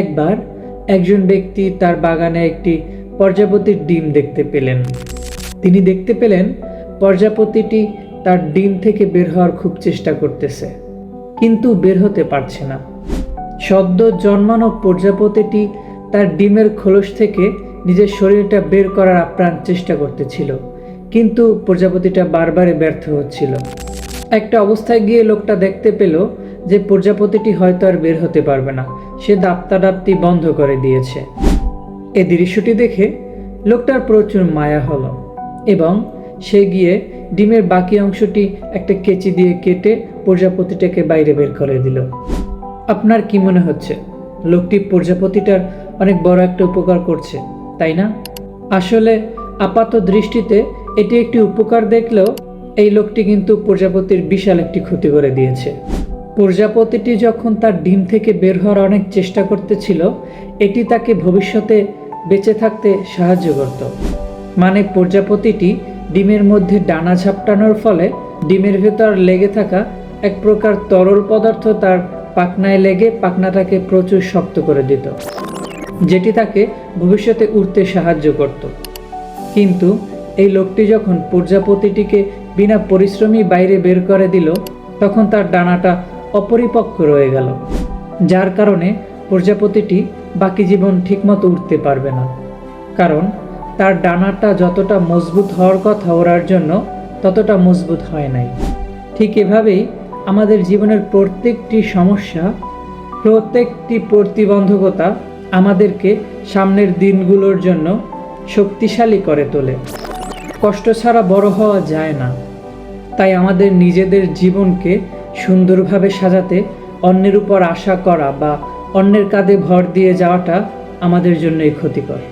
একবার একজন ব্যক্তি তার বাগানে একটি প্রজাপতির ডিম দেখতে পেলেন। তিনি দেখতে পেলেন প্রজাপতিটি তার ডিম থেকে বের হওয়ার খুব চেষ্টা করতেছে, কিন্তু বের হতে পারছে না। সদ্য জন্মানো প্রজাপতিটি তার ডিমের খোলস থেকে নিজের শরীরটা বের করার আপ্রাণ চেষ্টা করতেছিল, কিন্তু প্রজাপতিটা বারবারে ব্যর্থ হচ্ছিল। একটা অবস্থায় গিয়ে লোকটা দেখতে পেল যে প্রজাপতিটি হয়তো আর বের হতে পারবে না। সে দাপ্তাডাপ্তি বন্ধ করে দিয়েছে। এই দৃশ্যটি দেখে লোকটার প্রচুর মায়া হলো এবং সে গিয়ে ডিমের বাকি অংশটি একটা কেচি দিয়ে কেটে প্রজাপতিটাকে বাইরে বের করে দিল। আপনার কি মনে হচ্ছে? লোকটি প্রজাপতিটার অনেক বড় একটা উপকার করছে, তাই না? আসলে আপাত দৃষ্টিতে এটি একটি উপকার দেখলেও এই লোকটি কিন্তু প্রজাপতির বিশাল একটি ক্ষতি করে দিয়েছে। প্রজাপতিটি যখন তার ডিম থেকে বের হওয়ার অনেক চেষ্টা করতেছিল, এটি তাকে ভবিষ্যতে বেঁচে থাকতে সাহায্য করত। মানে প্রজাপতিটি ডিমের মধ্যে ডানা ঝাপটানোর ফলে ডিমের ভেতর লেগে থাকা এক প্রকার তরল পদার্থ তার পাখনায় লেগে পাখনাটাকে প্রচুর শক্ত করে দিত, যেটি তাকে ভবিষ্যতে উঠতে সাহায্য করত। কিন্তু এই লোকটি যখন প্রজাপতিটিকে বিনা পরিশ্রমী বাইরে বের করে দিল, তখন তার ডানাটা অপরিপক্ক রয়ে গেল, যার কারণে প্রজাপতিটি বাকি জীবন ঠিকমতো উঠতে পারবে না। কারণ তার ডানাটা যতটা মজবুত হওয়ার কথা ওড়ার জন্য ততটা মজবুত হয় নাই। ঠিক এভাবেই আমাদের জীবনের প্রত্যেকটি সমস্যা, প্রত্যেকটি প্রতিবন্ধকতা আমাদেরকে সামনের দিনগুলোর জন্য শক্তিশালী করে তোলে। কষ্ট ছাড়া বড় হওয়া যায় না। তাই আমাদের নিজেদের জীবনকে সুন্দরভাবে সাজাতে অন্যের উপর আশা করা বা অন্যের কাঁধে ভর দিয়ে যাওয়াটা আমাদের জন্যই ক্ষতিকর।